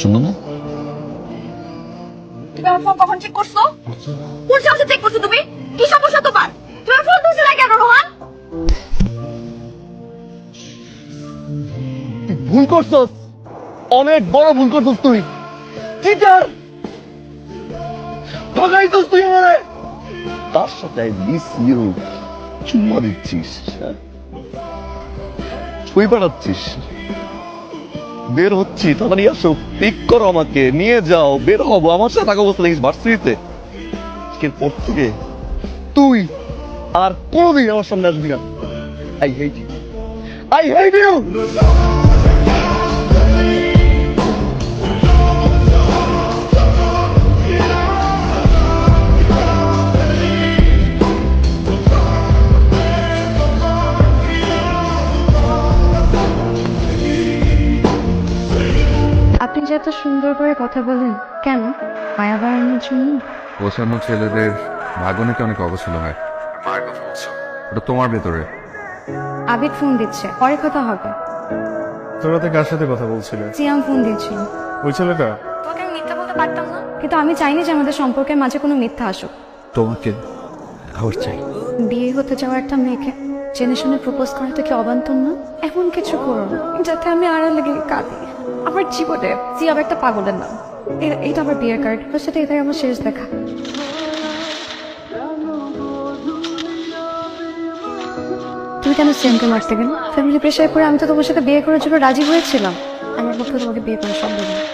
শুনো না। ফোন কখন চেক করছ? কোন সাহসে চেক করছ তুমি? কি সমস্যা তোমার? তুমি ফোন তুলছো না কেন রোহান? তুই ভুল করছস। অনেক বড় ভুল করছস তুই। টিচার ঠকাইছস তুই আমারে। তার সাথে মিস ইউ চুম্মা দিচ্ছিস? ছুঁই পাঠাচ্ছিস বের হচ্ছি, তাড়াতাড়ি আসো। পিক করো আমাকে, নিয়ে যাও, বের হব। আমার সাথে থাকা অবস্থা দেখিস ভার্সিটিতে। পর থেকে তুই আর কোনোদিন আমার সামনে আসবি না। I hate I hate you! এত সুন্দর করে কথা বলেন কেন? মায়া বাড়ানোর জন্য? গোছানো ছেলেদের ভাগ্য নাকি অনেক অগোছালো হয়। মায়ের কথা বলছো? ওটা তোমার ভেতরে। আবিদ ফোন দিচ্ছে পরে কথা হবে। তোরা তো কার সাথে কথা বলছিলে? সিয়াম ফোন দিচ্ছিল ওই ছেলেটা? তোকে আমি মিথ্যা বলতে পারতাম না? কিন্তু আমি চাইনি যে আমাদের সম্পর্কের মাঝে কোনো মিথ্যা আসুক। তোমাকে আবার চাই। বিয়ে হতে যাওয়া একটা মেয়েকে জেনে শুনে প্রপোজ করাটা কি অবান্তর না? এমন কিছু করো না, যাতে আমি আড়ালে গিয়ে কাঁদি। আমার জীবনে সিয়াম একটা পাগলের নাম। এটা আমার বিয়ের কার্ড ওর সাথে এটাই আমার শেষ দেখা। তুমি কেন সিয়ামকে মারতে গেলে? ফ্যামিলি প্রেশার করে আমি তো তোমার সাথে বিয়ে করার জন্য রাজি হয়েছিলাম। আমার পক্ষে তোমাকে বিয়ে করা সম্ভব না।